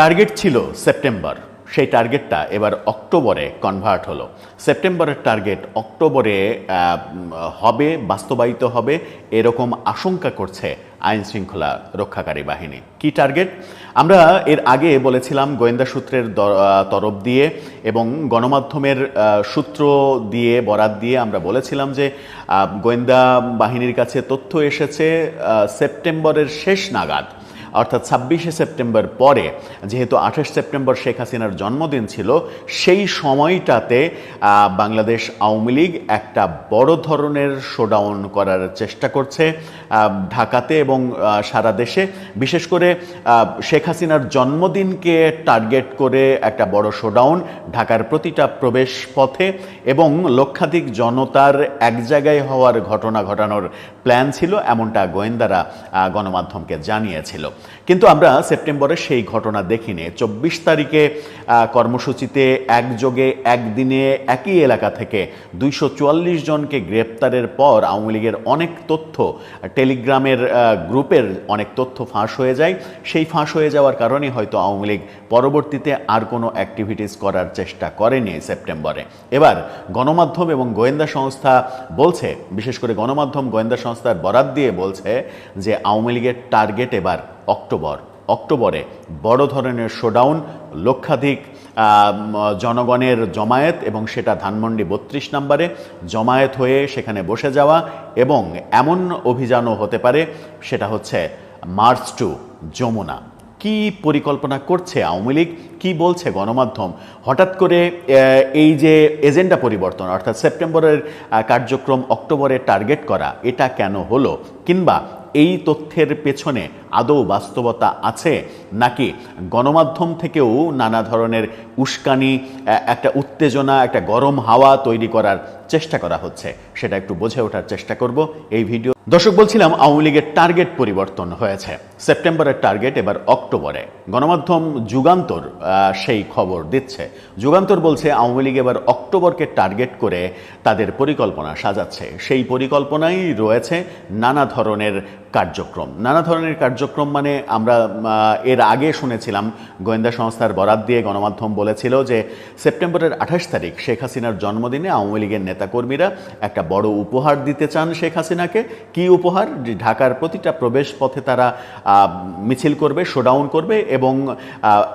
Target ছিল September সেই টার্গেটটা এবার অক্টোবরে কনভার্ট হলো। সেপ্টেম্বরের টার্গেট অক্টোবরে হবে, বাস্তবায়িত হবে, এরকম আশঙ্কা করছে আইন শৃঙ্খলা রক্ষাকারী বাহিনী। কি টার্গেট আমরা এর আগে বলেছিলাম গোয়েন্দা সূত্রের তরফ দিয়ে এবং গণমাধ্যমের সূত্র দিয়ে, বরাত দিয়ে আমরা বলেছিলাম যে গোয়েন্দা বাহিনীর কাছে তথ্য এসেছে সেপ্টেম্বরের শেষ নাগাদ অর্থাৎ ছাব্বিশে সেপ্টেম্বর পরে, যেহেতু আঠাশ সেপ্টেম্বর শেখ হাসিনার জন্মদিন ছিল, সেই সময়টাতে বাংলাদেশ আওয়ামী লীগ একটা বড় ধরনের শোডাউন করার চেষ্টা করছে ঢাকাতে এবং সারা দেশে। বিশেষ করে শেখ হাসিনার জন্মদিনকে টার্গেট করে একটা বড় শোডাউন ঢাকার প্রতিটা প্রবেশ পথে এবং লক্ষাধিক জনতার এক জায়গায় হওয়ার ঘটনা ঘটানোর প্ল্যান ছিল, এমনটা গোয়েন্দারা গণমাধ্যমকে জানিয়েছিল। কিন্তু আমরা সেপ্টেম্বরে সেই ঘটনা দেখিনি। চব্বিশ তারিখে কর্মসূচিতে একযোগে, একদিনে একই এলাকা থেকে দুইশো চুয়াল্লিশ জনকে গ্রেপ্তারের পর আওয়ামী লীগের অনেক তথ্য, টেলিগ্রামের গ্রুপের অনেক তথ্য ফাঁস হয়ে যায়। সেই ফাঁস হয়ে যাওয়ার কারণে হয়তো আওয়ামী লীগ পরবর্তীতে আর কোনো অ্যাক্টিভিটিস করার চেষ্টা করেনি সেপ্টেম্বরে। এবার গণমাধ্যম এবং গোয়েন্দা সংস্থা বলছে, বিশেষ করে গণমাধ্যম, গোয়েন্দা সংস্থার বরাত দিয়ে বলছে যে আওয়ামী লীগের টার্গেট এবার অক্টোবর। অক্টোবরে বড় ধরনের শোডাউন, লক্ষাধিক জনগণের জমায়েত এবং সেটা ধানমন্ডি বত্রিশ নম্বরে জমায়েত হয়ে সেখানে বসে যাওয়া এবং এমন অভিযানও হতে পারে, সেটা হচ্ছে মার্চ টু যমুনা। কি পরিকল্পনা করছে আওয়ামী লীগ? কী বলছে গণমাধ্যম? হঠাৎ করে এই যে এজেন্ডা পরিবর্তন, অর্থাৎ সেপ্টেম্বরের কার্যক্রম অক্টোবরে টার্গেট করা, এটা কেন হলো? কিংবা এই তথ্যের পেছনে আদৌ বাস্তবতা আছে? নাকি গণমাধ্যম থেকেও নানা ধরনের উস্কানি একটা উত্তেজনা, একটা গরম হাওয়া তৈরি করার চেষ্টা করা হচ্ছে। সেটা একটু বোঝে ওঠার চেষ্টা করব। এই ভিডিও দর্শক, বলছিলাম আওয়ামী লীগের টার্গেট পরিবর্তন হয়েছে। সেপ্টেম্বরের টার্গেট এবার অক্টোবরে। গণমাধ্যম যুগান্তর সেই খবর দিচ্ছে। যুগান্তর বলছে আওয়ামী লীগ এবার অক্টোবরকে টার্গেট করে তাদের পরিকল্পনা সাজাচ্ছে। সেই পরিকল্পনাই রয়েছে নানা ধরনের কার্যক্রম। নানা ধরনের কার্যক্রম মানে আমরা এর আগে শুনেছিলাম, গোয়েন্দা সংস্থার বরাত দিয়ে গণমাধ্যম বলেছিল যে সেপ্টেম্বরের আঠাশ তারিখ শেখ হাসিনার জন্মদিনে আওয়ামী লীগের নেতাকর্মীরা একটা বড় উপহার দিতে চান শেখ হাসিনাকে। কি উপহার? ঢাকার প্রতিটা প্রবেশ পথে তারা মিছিল করবে, শোডাউন করবে এবং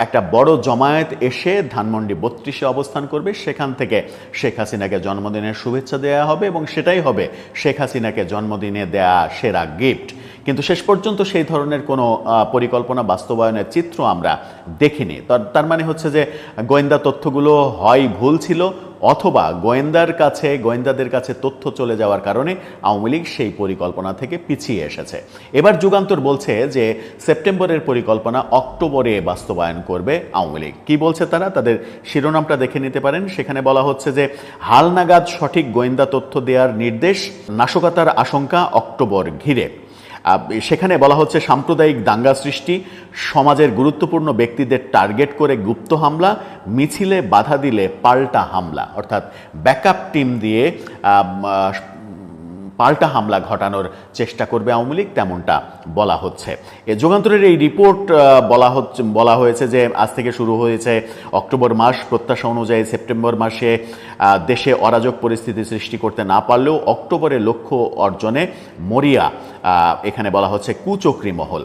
একটা বড় জমায়েত এসে ধানমন্ডি বত্রিশে অবস্থান করবে। সেখান থেকে শেখ হাসিনাকে জন্মদিনের শুভেচ্ছা দেওয়া হবে এবং সেটাই হবে শেখ হাসিনাকে জন্মদিনে দেয়া সেরা গিফট। কিন্তু শেষ পর্যন্ত সেই ধরনের কোনো পরিকল্পনা বাস্তবায়নের চিত্র আমরা দেখিনি। তার- মানে হচ্ছে যে গোয়েন্দা তথ্যগুলো হয় ভুল ছিল অথবা গোয়েন্দার কাছে, গোয়েন্দাদের কাছে তথ্য চলে যাওয়ার কারণে আওয়ামী লীগ সেই পরিকল্পনা থেকে পিছিয়ে এসেছে। এবার যুগান্তর বলছে যে সেপ্টেম্বরের পরিকল্পনা অক্টোবরে বাস্তবায়ন করবে আওয়ামী লীগ। কী বলছে তারা? তাদের শিরোনামটা দেখে নিতে পারেন। সেখানে বলা হচ্ছে যে হালনাগাদ সঠিক গোয়েন্দা তথ্য দেওয়ার নির্দেশ, নাশকতার আশঙ্কা অক্টোবর ঘিরে। সেখানে বলা হচ্ছে সাম্প্রদায়িক দাঙ্গা সৃষ্টি, সমাজের গুরুত্বপূর্ণ ব্যক্তিদের টার্গেট করে গুপ্ত হামলা, মিছিলে বাধা দিলে পাল্টা হামলা, অর্থাৎ ব্যাকআপ টিম দিয়ে পাল্টা হামলা ঘটানোর চেষ্টা করবে আওয়ামী লীগ, তেমনটা বলা হচ্ছে। এ যুগান্তরের এই রিপোর্ট বলা হচ্ছে, বলা হয়েছে যে আজ থেকে শুরু হয়েছে অক্টোবর মাস, প্রত্যাশা অনুযায়ী সেপ্টেম্বর মাসে দেশে অরাজক পরিস্থিতি সৃষ্টি করতে না পারলেও অক্টোবরে লক্ষ্য অর্জনে মরিয়া এখানে বলা হচ্ছে কুচক্রি মহল।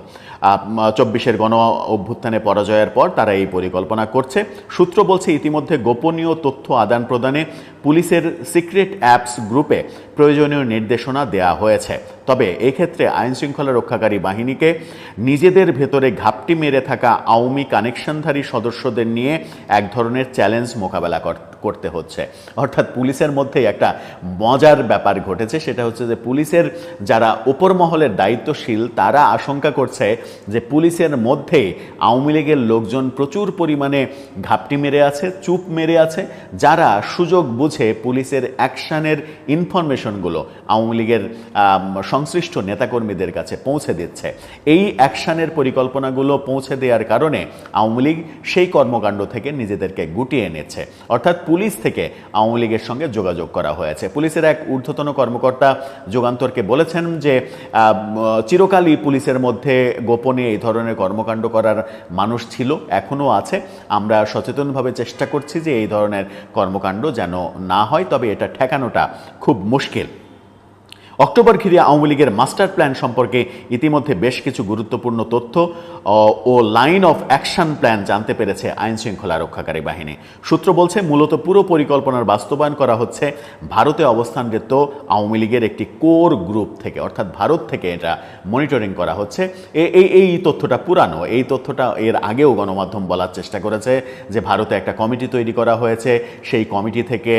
চব্বিশের গণ অভ্যুত্থানে পরাজয়ের পর তারা এই পরিকল্পনা করছে। সূত্র বলছে, ইতিমধ্যে গোপনীয় তথ্য আদান প্রদানে পুলিশের সিক্রেট অ্যাপস গ্রুপে প্রয়োজনীয় নির্দেশনা দেয়া হয়েছে। তবে এক্ষেত্রে আইন শৃঙ্খলা রক্ষাকারী বাহিনীকে নিজেদের ভেতরে ঘাপটি মেরে থাকা আওয়ামী কানেকশনধারী সদস্যদের নিয়ে এক ধরনের চ্যালেঞ্জ মোকাবেলা কর- করতে হচ্ছে। অর্থাৎ পুলিশের মধ্যেই একটা মজার ব্যাপার ঘটেছে, সেটা হচ্ছে যে পুলিশের যারা ওপর মহলের দায়িত্বশীল, তারা আশঙ্কা করছে যে পুলিশের মধ্যে আওয়ামী লীগের লোকজন প্রচুর পরিমাণে ঘাপটি মেরে আছে, চুপ মেরে আছে, যারা সুযোগ বুঝে পুলিশের অ্যাকশানের ইনফরমেশনগুলো আওয়ামী লীগের সংশ্লিষ্ট নেতাকর্মীদের কাছে পৌঁছে দিচ্ছে। এই অ্যাকশানের পরিকল্পনাগুলো পৌঁছে দেওয়ার কারণে আওয়ামী লীগ সেই কর্মকাণ্ড থেকে নিজেদেরকে গুটিয়ে এনেছে। অর্থাৎ পুলিশ থেকে আওয়ামী লীগের সঙ্গে যোগাযোগ করা হয়েছে। পুলিশের এক ঊর্ধ্বতন কর্মকর্তা যুগান্তরকে বলেছেন যে চিরকালই পুলিশের মধ্যে গোপনে এই ধরনের কর্মকাণ্ড করার মানুষ ছিল এখনও আছে। আমরা সচেতনভাবে চেষ্টা করছি যে এই ধরনের কর্মকাণ্ড যেন না হয়, তবে এটা ঠেকানোটা খুব মুশকিল। অক্টোবর ঘিরে আওয়ামী লীগের মাস্টার প্ল্যান সম্পর্কে ইতিমধ্যে বেশ কিছু গুরুত্বপূর্ণ তথ্য ও লাইন অফ অ্যাকশন প্ল্যান জানতে পেরেছে আইন শৃঙ্খলা রক্ষাকারী বাহিনী। সূত্র বলছে, মূলত পুরো পরিকল্পনার বাস্তবায়ন করা হচ্ছে ভারতে অবস্থানরত আওয়ামী লীগের একটি কোর গ্রুপ থেকে, অর্থাৎ ভারত থেকে এটা মনিটরিং করা হচ্ছে। এই এই তথ্যটা পুরানো, এই তথ্যটা এর আগেও গণমাধ্যম বলার চেষ্টা করেছে যে ভারতে একটা কমিটি তৈরি করা হয়েছে। সেই কমিটি থেকে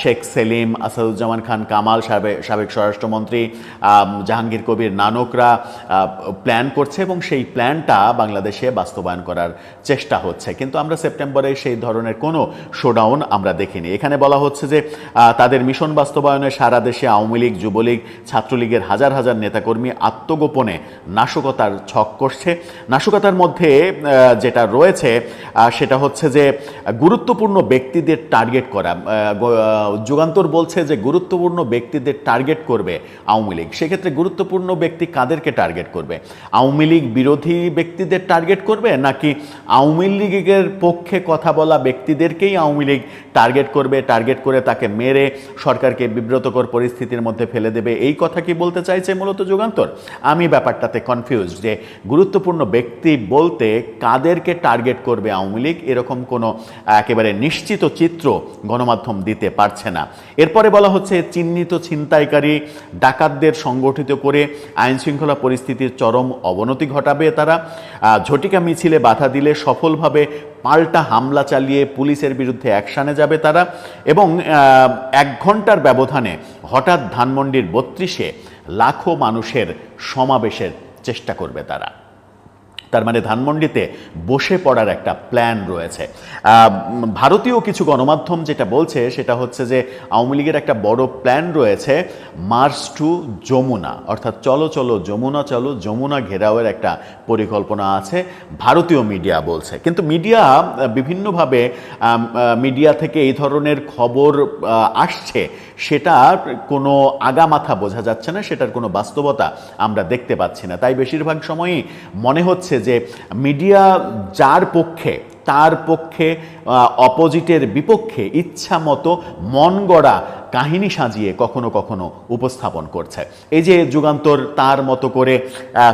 শেখ সেলিম, আসাদুজ্জামান খান, কামাল সাবেক সাবেক স্বরাষ্ট্রমন্ত্রী জাহাঙ্গীর কবির নানকরা প্ল্যান করছে এবং সেই প্ল্যানটা বাংলাদেশে বাস্তবায়ন করার চেষ্টা হচ্ছে। কিন্তু আমরা সেপ্টেম্বরে সেই ধরনের কোনো শোডাউন আমরা দেখিনি। এখানে বলা হচ্ছে যে তাদের মিশন বাস্তবায়নে সারা দেশে আওয়ামী লীগ, যুবলীগ, ছাত্রলীগের হাজার হাজার নেতাকর্মী আত্মগোপনে নাশকতার ছক করছে। নাশকতার মধ্যে যেটা রয়েছে সেটা হচ্ছে যে, গুরুত্বপূর্ণ ব্যক্তিদের টার্গেট করা। যুগান্তর বলছে যে, গুরুত্বপূর্ণ ব্যক্তিদের টার্গেট করবে আওয়ামী লীগ। সেক্ষেত্রে গুরুত্বপূর্ণ ব্যক্তি কাদেরকে টার্গেট করবে? আওয়ামী লীগ বিরোধী ব্যক্তিদের টার্গেট করবে, নাকি আওয়ামী লীগের পক্ষে কথা বলা ব্যক্তিদেরকেই আওয়ামী লীগ টার্গেট করবে টার্গেট করে তাকে মেরে সরকারকে বিব্রতকর পরিস্থিতির মধ্যে ফেলে দেবে? এই কথা কি বলতে চাইছে মূলত যুগান্তর? আমি ব্যাপারটাতে কনফিউজ যে গুরুত্বপূর্ণ ব্যক্তি বলতে কাদেরকে টার্গেট করবে আওয়ামী লীগ? এরকম কোনো একেবারে নিশ্চিত চিত্র গণমাধ্যম দিতে পারছে না। এরপরে বলা হচ্ছে, চিহ্নিত ছিনতাইকারী ডাকাতদের সংগঠিত করে আইনশৃঙ্খলা পরিস্থিতির চরম অবনতি ঘটাবে তারা। ঝটিকা মিছিলে বাধা দিলে সফলভাবে পাল্টা হামলা চালিয়ে পুলিশের বিরুদ্ধে অ্যাকশানে যাবে তারা এবং এক ঘণ্টার ব্যবধানে হঠাৎ ধানমন্ডির বত্রিশে লাখো মানুষের সমাবেশের চেষ্টা করবে তারা। তার মানে ধানমন্ডিতে বসে পড়ার একটা প্ল্যান রয়েছে। ভারতীয় কিছু গণমাধ্যম যেটা বলছে সেটা হচ্ছে যে আওয়ামী লীগের একটা বড় প্ল্যান রয়েছে মার্চ টু যমুনা। অর্থাৎ চলো চলো, যমুনা চলো, যমুনা ঘেরাওয়ের একটা পরিকল্পনা আছে, ভারতীয় মিডিয়া বলছে। কিন্তু মিডিয়া বিভিন্নভাবে মিডিয়া থেকে এই ধরনের খবর আসছে, সেটা কোনো আগামাথা বোঝা যাচ্ছে না, সেটার কোনো বাস্তবতা আমরা দেখতে পাচ্ছি না। তাই বেশিরভাগ সময়ই মনে হচ্ছে যে মিডিয়া যার পক্ষে তার পক্ষে অপোজিটের বিপক্ষে ইচ্ছা মতো মন গড়া কাহিনী সাজিয়ে কখনো কখনো উপস্থাপন করছে। এই যে যুগান্তর তার মতো করে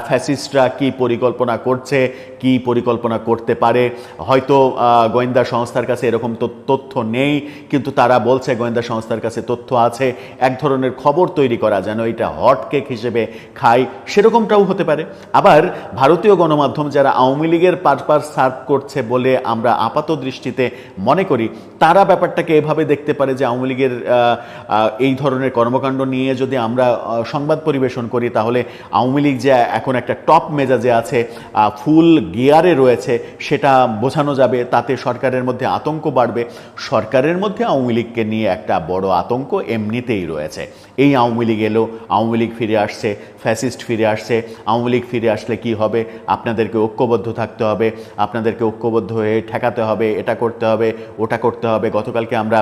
ফ্যাসিস্টরা কি পরিকল্পনা করছে, কি পরিকল্পনা করতে পারে, হয়তো গোয়েন্দা সংস্থার কাছে এরকম তো- তথ্য নেই, কিন্তু তারা বলছে গোয়েন্দা সংস্থার কাছে তথ্য আছে, এক ধরনের খবর তৈরি করা যেন এটা হট কেক হিসেবে খাই সেরকমটাও হতে পারে। আবার ভারতীয় গণমাধ্যম যারা আওয়ামী লীগের পারপাস সার্ভ করছে বলে আমরা আপাত দৃষ্টিতে মনে করি, তারা ব্যাপারটাকে এভাবে দেখতে পারে যে আওয়ামী লীগের এই ধরনের কর্মকাণ্ড নিয়ে যদি আমরা সংবাদ পরিবেশন করি, তাহলে আওয়ামী লীগ যে এখন একটা টপ মেজাজে আছে ফুল গিয়ারে রয়েছে, সেটা বোঝানো যাবে। তাতে সরকারের মধ্যে আতঙ্ক বাড়বে। সরকারের মধ্যে আওয়ামী লীগকে নিয়ে একটা বড় আতঙ্ক এমনিতেই রয়েছে। এই আওয়ামী লীগ এলো, আওয়ামী লীগ ফিরে আসছে ফ্যাসিস্ট ফিরে আসছে। আওয়ামী লীগ ফিরে আসলে কি হবে? আপনাদেরকে ঐক্যবদ্ধ থাকতে হবে, আপনাদেরকে ঐক্যবদ্ধ হয়ে ঠেকাতে হবে, এটা করতে হবে, ওটা করতে হবে। গতকালকে আমরা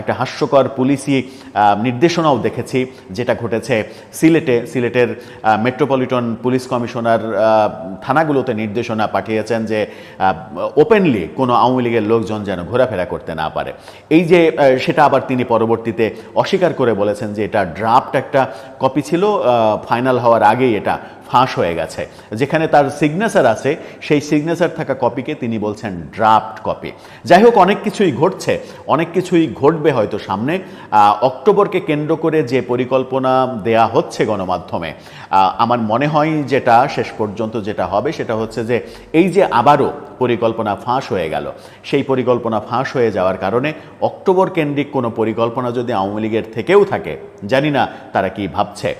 একটা হাস্যকর পুলিশি আম, নির্দেশনাও দেখেছি যেটা ঘটেছে। সিলেটে সিলেটের মেট্রোপলিটন পুলিশ কমিশনার থানাগুলোতে নির্দেশনা পাঠিয়েছেন যে ওপেনলি কোনো আওয়ামী লীগের লোকজন যেন ঘোরাফেরা করতে না পারে। এই যে সেটা আবার তিনি পরবর্তীতে অস্বীকার করে বলেছেন যে এটা ড্রাফট একটা কপি ছিল ফাইনাল হওয়ার আগেই এটা ফাঁস হয়ে গেছে। যেখানে তার সিগনেচার আছে, সেই সিগনেচার থাকা কপিকে তিনি বলছেন ড্রাফট কপি যাই হোক, অনেক কিছুই ঘটছে। অনেক কিছুই ঘটবে হয়তো সামনে। অক্টোবরকে কেন্দ্র করে যে পরিকল্পনা দেয়া হচ্ছে গণমাধ্যমে আমার মনে হয় যেটা শেষ পর্যন্ত যেটা হবে, সেটা হচ্ছে যে এই যে আবারও পরিকল্পনা ফাঁস হয়ে গেল। সেই পরিকল্পনা ফাঁস হয়ে যাওয়ার কারণে অক্টোবর কেন্দ্রিক কোনো পরিকল্পনা যদি আওয়ামী লীগের থেকেও থাকে, জানি না তারা কি ভাবছে।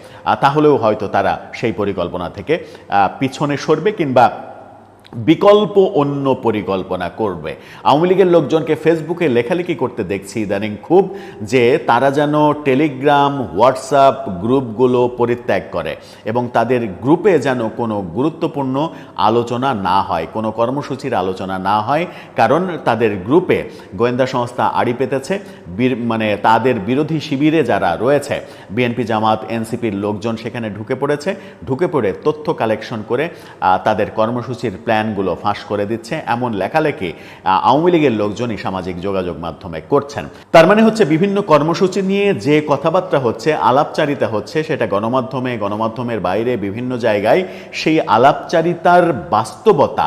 তাহলেও হয়তো তারা সেই পরিকল্পনা থেকে পিছনে সরবে কিংবা বিকল্প অন্য পরিকল্পনা করবে। আওয়ামী লীগের লোকজনকে ফেসবুকে লেখালেখি করতে দেখছি ইদানিং খুব, যে তারা যেন টেলিগ্রাম, হোয়াটসঅ্যাপ গ্রুপগুলো পরিত্যাগ করে এবং তাদের গ্রুপে যেন কোনো গুরুত্বপূর্ণ আলোচনা না হয়, কোনো কর্মসূচির আলোচনা না হয়, কারণ তাদের গ্রুপে গোয়েন্দা সংস্থা আড়ি পেতেছে। মানে তাদের বিরোধী শিবিরে যারা রয়েছে, বিএনপি, জামাত, এনসিপির লোকজন সেখানে ঢুকে পড়েছে। ঢুকে পড়ে তথ্য কালেকশন করে তাদের কর্মসূচির প্ল্যানগুলো ফাঁস করে দিচ্ছে, এমন লেখালেখি আওয়ামী লীগের লোকজনই সামাজিক যোগাযোগ মাধ্যমে করছেন। তার মানে হচ্ছে বিভিন্ন কর্মসূচি নিয়ে যে কথাবার্তা হচ্ছে, আলাপচারিতা হচ্ছে, সেটা গণমাধ্যমে, গণমাধ্যমের বাইরে, বিভিন্ন জায়গায়, সেই আলাপচারিতার বাস্তবতা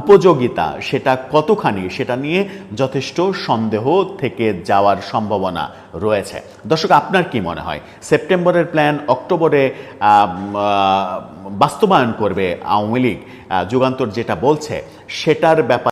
উপযোগিতা, সেটা কতখানি, সেটা নিয়ে যথেষ্ট সন্দেহ থেকে যাওয়ার সম্ভাবনা রয়েছে। দর্শক, আপনার কি মনে হয়? সেপ্টেম্বরের প্ল্যান অক্টোবরে বাস্তবায়ন করবে আওয়ামী লীগ। যুগান্তর যেটা বলছে সেটার ব্যাপারে